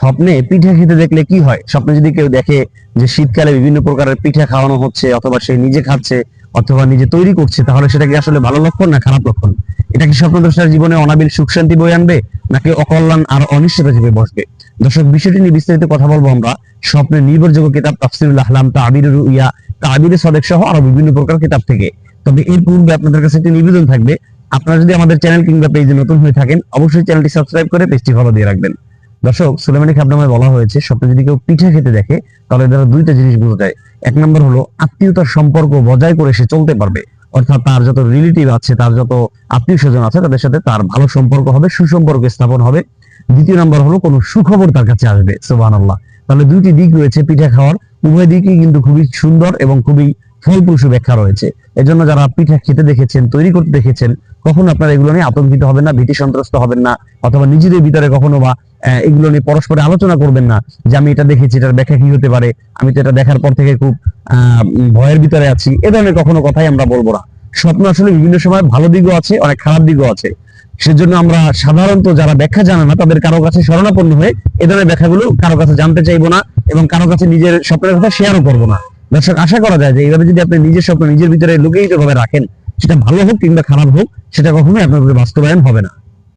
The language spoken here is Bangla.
স্বপ্নে পিঠা খেতে দেখলে কি হয়? স্বপ্নে যদি কেউ দেখে যে শীতকালে বিভিন্ন প্রকারের পিঠা খাওয়ানো হচ্ছে অথবা সে নিজে খাচ্ছে অথবা নিজে তৈরি করছে, তাহলে সেটা কি আসলে ভালো লক্ষণ না খারাপ লক্ষণ? এটা কি স্বপ্নদ্রষ্টার জীবনে অনাবিল সুখ শান্তি বয়ে আনবে, নাকি অকল্যাণ আর অনিশ্চয়তা চেপে বসবে? দর্শক, বিষয়টি নিয়ে বিস্তারিত কথা বলব আমরা স্বপ্নের নির্ভরযোগ্য কিতাব তাফসিরুল আহলাম তাবির রুইয়া তাবির সদেক সহ আরও বিভিন্ন প্রকার কিতাব থেকে। তবে এর পূর্বে আপনাদের কাছে একটি নিবেদন থাকবে। আপনারা যদি আমাদের চ্যানেল কিংবা পেজে নতুন হয়ে থাকেন, অবশ্যই চ্যানেলটি সাবস্ক্রাইব করে পেজটি ফলো দিয়ে রাখবেন। দর্শক সুলেমানি খাবনামায় বলা হয়েছে, স্বপ্নে যদি কেউ পিঠা খেতে দেখে, তাহলে দ্বারা দুইটা জিনিস বোঝা যায়। এক নম্বর হলো, আত্মীয়তার সম্পর্ক বজায় করে সে চলতে পারবে। অর্থাৎ তার যত রিলেটিভ আছে, তার যত আত্মীয় স্বজন আছে, তাদের সাথে তার ভালো সম্পর্ক হবে, সুসম্পর্ক স্থাপন হবে। দ্বিতীয় নম্বর হলো, কোনো সুখবর তার কাছে আসবে সোবান আল্লাহ তাহলে দুইটি দিক রয়েছে পিঠা খাওয়ার। উভয় দিকই কিন্তু খুবই সুন্দর এবং খুবই ফলপ্রসূ ব্যাখ্যা রয়েছে। এজন্য যারা পিঠা খেতে দেখেছেন, তৈরি করতে দেখেছেন, কখনো আপনারা এগুলো নিয়ে আতঙ্কিত হবেন না, ভীতি সন্ত্রস্ত হবেন না, অথবা নিজেদের ভিতরে কখনো বা এগুলো নিয়ে পরস্পরে আলোচনা করবেন না যে আমি এটা দেখেছি, এটার ব্যাখ্যা কি হতে পারে, আমি তো এটা দেখার পর থেকে খুব ভয়ের ভিতরে আছি। এ ধরনের কখনো কথাই আমরা বলব না। স্বপ্ন আসলে বিভিন্ন সময় ভালো দিকও আছে, অনেক খারাপ দিকও আছে। সেজন্য আমরা সাধারণত যারা ব্যাখ্যা জানে না, তাদের কারও কাছে শরণাপন্ন হয়ে এ ধরনের ব্যাখ্যাগুলো কারও কাছে জানতে চাইব না এবং কারও কাছে নিজের স্বপ্নের কথা শেয়ারও করব না। দর্শক, আশা করা যায় যে এইভাবে যদি আপনি নিজের স্বপ্ন নিজের ভিতরে লুকিয়ে ভাবে রাখেন, সেটা ভালো হোক কিংবা খারাপ হোক, সেটা কখনোই আপনার বাস্তবায়ন হবে না।